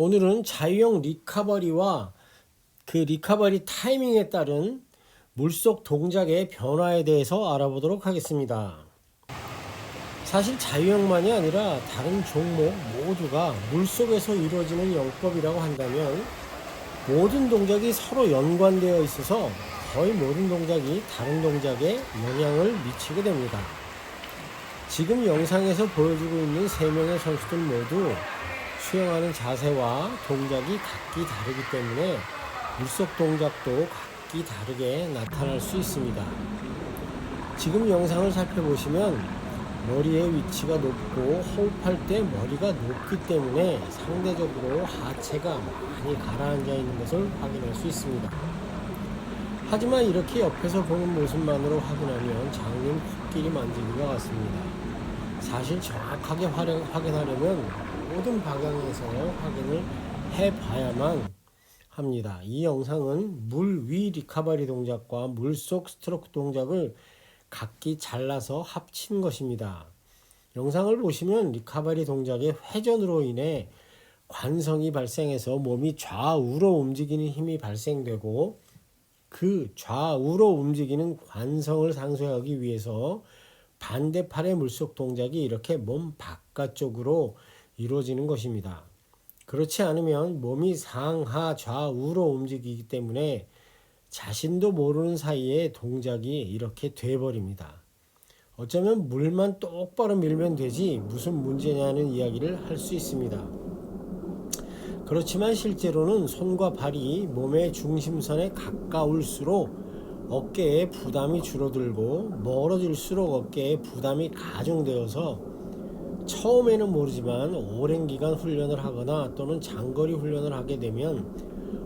오늘은 자유형 리카버리와 그 리카버리 타이밍에 따른 물속 동작의 변화에 대해서 알아보도록 하겠습니다. 사실 자유형만이 아니라 다른 종목 모두가 물속에서 이루어지는 영법이라고 한다면 모든 동작이 서로 연관되어 있어서 거의 모든 동작이 다른 동작에 영향을 미치게 됩니다. 지금 영상에서 보여주고 있는 세 명의 선수들 모두 수영하는 자세와 동작이 각기 다르기 때문에 물속 동작도 각기 다르게 나타날 수 있습니다. 지금 영상을 살펴보시면 머리의 위치가 높고 호흡할 때 머리가 높기 때문에 상대적으로 하체가 많이 가라앉아 있는 것을 확인할 수 있습니다. 하지만 이렇게 옆에서 보는 모습만으로 확인하면 장님 코끼리 만지기가 같습니다. 사실 정확하게 확인하려면 모든 방향에서 확인을 해봐야만 합니다. 이 영상은 물 위 리카버리 동작과 물 속 스트로크 동작을 각기 잘라서 합친 것입니다. 영상을 보시면 리카버리 동작의 회전으로 인해 관성이 발생해서 몸이 좌우로 움직이는 힘이 발생되고 그 좌우로 움직이는 관성을 상쇄하기 위해서 반대팔의 물속 동작이 이렇게 몸 바깥쪽으로 이루어지는 것입니다. 그렇지 않으면 몸이 상하 좌우로 움직이기 때문에 자신도 모르는 사이에 동작이 이렇게 돼버립니다. 어쩌면 물만 똑바로 밀면 되지 무슨 문제냐는 이야기를 할 수 있습니다. 그렇지만 실제로는 손과 발이 몸의 중심선에 가까울수록 어깨에 부담이 줄어들고 멀어질수록 어깨에 부담이 가중되어서 처음에는 모르지만 오랜 기간 훈련을 하거나 또는 장거리 훈련을 하게 되면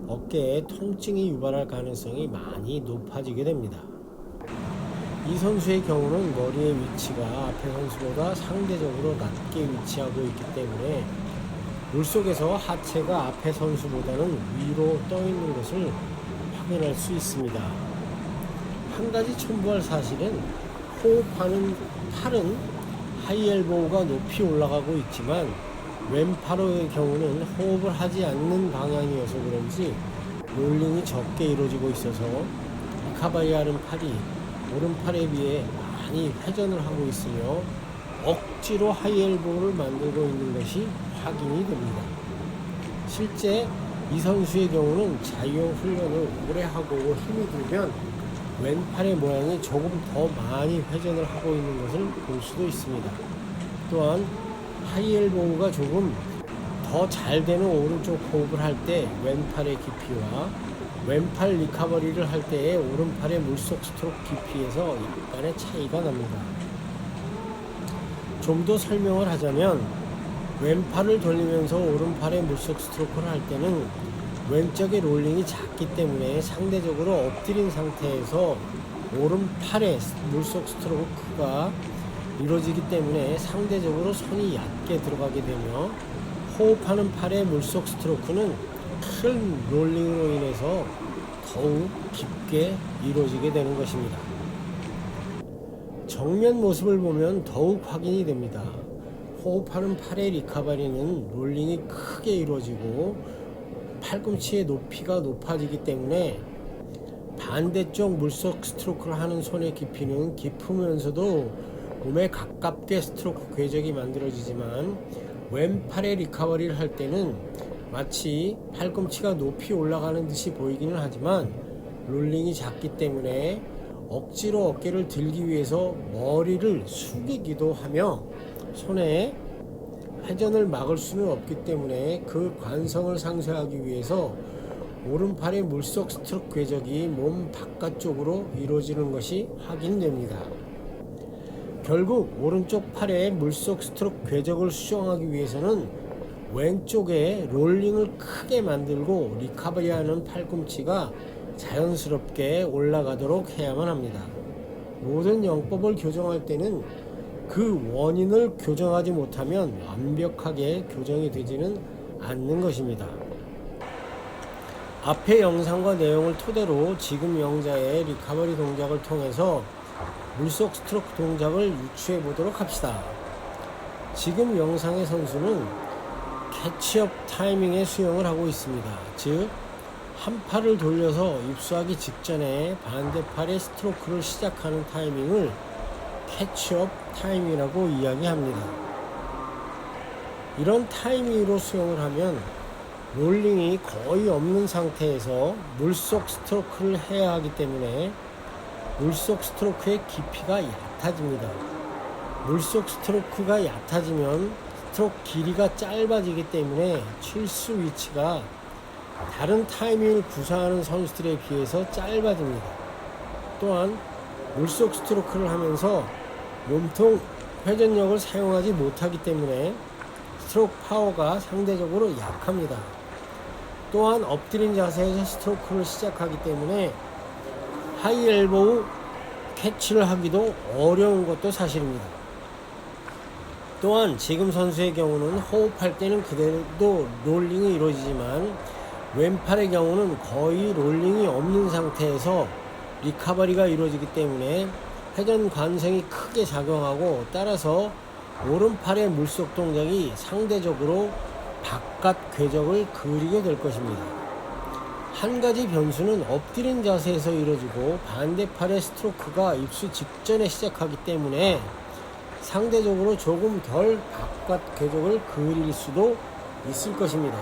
어깨에 통증이 유발할 가능성이 많이 높아지게 됩니다. 이 선수의 경우는 머리의 위치가 앞에 선수보다 상대적으로 낮게 위치하고 있기 때문에 물속에서 하체가 앞에 선수보다는 위로 떠 있는 것을 확인할 수 있습니다. 한 가지 첨부할 사실은 호흡하는 팔은 하이엘보우가 높이 올라가고 있지만 왼팔의 경우는 호흡을 하지 않는 방향이어서 그런지 롤링이 적게 이루어지고 있어서 카바리아는 팔이 오른팔에 비해 많이 회전을 하고 있으며 억지로 하이엘보우를 만들고 있는 것이 확인이 됩니다. 실제 이 선수의 경우는 자유형 훈련을 오래 하고 힘이 들면 왼팔의 모양이 조금 더 많이 회전을 하고 있는 것을 볼 수도 있습니다. 또한 하이엘보우가 조금 더 잘 되는 오른쪽 호흡을 할 때 왼팔의 깊이와 왼팔 리카버리를 할 때의 오른팔의 물속 스트로크 깊이에서 약간의 차이가 납니다. 좀 더 설명을 하자면 왼팔을 돌리면서 오른팔의 물속 스트로크를 할 때는 왼쪽의 롤링이 작기 때문에 상대적으로 엎드린 상태에서 오른팔의 물속 스트로크가 이루어지기 때문에 상대적으로 손이 얕게 들어가게 되며 호흡하는 팔의 물속 스트로크는 큰 롤링으로 인해서 더욱 깊게 이루어지게 되는 것입니다. 정면 모습을 보면 더욱 확인이 됩니다. 호흡하는 팔의 리카바리는 롤링이 크게 이루어지고 팔꿈치의 높이가 높아지기 때문에 반대쪽 물속 스트로크를 하는 손의 깊이는 깊으면서도 몸에 가깝게 스트로크 궤적이 만들어지지만 왼팔의 리카버리를 할 때는 마치 팔꿈치가 높이 올라가는 듯이 보이기는 하지만 롤링이 작기 때문에 억지로 어깨를 들기 위해서 머리를 숙이기도 하며 손에 회전을 막을 수는 없기 때문에 그 관성을 상쇄하기 위해서 오른팔의 물속 스트로크 궤적이 몸 바깥쪽으로 이루어지는 것이 확인됩니다. 결국 오른쪽 팔의 물속 스트로크 궤적을 수정하기 위해서는 왼쪽에 롤링을 크게 만들고 리카버리하는 팔꿈치가 자연스럽게 올라가도록 해야만 합니다. 모든 영법을 교정할 때는 그 원인을 교정하지 못하면 완벽하게 교정이 되지는 않는 것입니다. 앞의 영상과 내용을 토대로 지금 영자의 리카버리 동작을 통해서 물속 스트로크 동작을 유추해 보도록 합시다. 지금 영상의 선수는 캐치업 타이밍의 수영을 하고 있습니다. 즉, 한 팔을 돌려서 입수하기 직전에 반대 팔의 스트로크를 시작하는 타이밍을 캐치업 타이밍이라고 이야기합니다. 이런 타이밍으로 수영을 하면 롤링이 거의 없는 상태에서 물속 스트로크를 해야 하기 때문에 물속 스트로크의 깊이가 얕아집니다. 물속 스트로크가 얕아지면 스트로크 길이가 짧아지기 때문에 칠수 위치가 다른 타이밍을 구사하는 선수들에 비해서 짧아집니다. 또한 물속 스트로크를 하면서 몸통 회전력을 사용하지 못하기 때문에 스트로크 파워가 상대적으로 약합니다. 또한 엎드린 자세에서 스트로크를 시작하기 때문에 하이 엘보우 캐치를 하기도 어려운 것도 사실입니다. 또한 지금 선수의 경우는 호흡할 때는 그대로 롤링이 이루어지지만 왼팔의 경우는 거의 롤링이 없는 상태에서 리카버리가 이루어지기 때문에 회전 관성이 크게 작용하고 따라서 오른팔의 물속 동작이 상대적으로 바깥 궤적을 그리게 될 것입니다. 한 가지 변수는 엎드린 자세에서 이루어지고 반대팔의 스트로크가 입수 직전에 시작하기 때문에 상대적으로 조금 덜 바깥 궤적을 그릴 수도 있을 것입니다.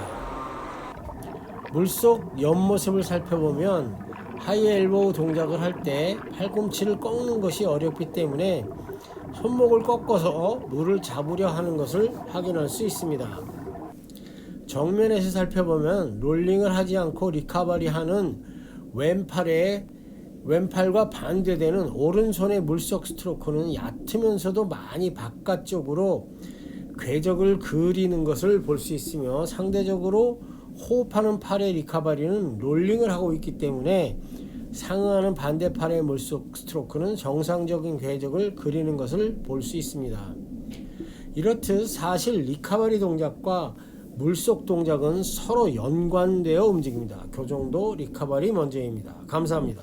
물속 옆모습을 살펴보면 하이 엘보우 동작을 할 때 팔꿈치를 꺾는 것이 어렵기 때문에 손목을 꺾어서 물을 잡으려 하는 것을 확인할 수 있습니다. 정면에서 살펴보면 롤링을 하지 않고 리카버리 하는 왼팔의 왼팔과 반대되는 오른손의 물속 스트로크는 얕으면서도 많이 바깥쪽으로 궤적을 그리는 것을 볼 수 있으며 상대적으로 호흡하는 팔의 리카바리는 롤링을 하고 있기 때문에 상응하는 반대팔의 물속 스트로크는 정상적인 궤적을 그리는 것을 볼 수 있습니다. 이렇듯 사실 리카바리 동작과 물속 동작은 서로 연관되어 움직입니다. 교정도 리카바리 먼저입니다. 감사합니다.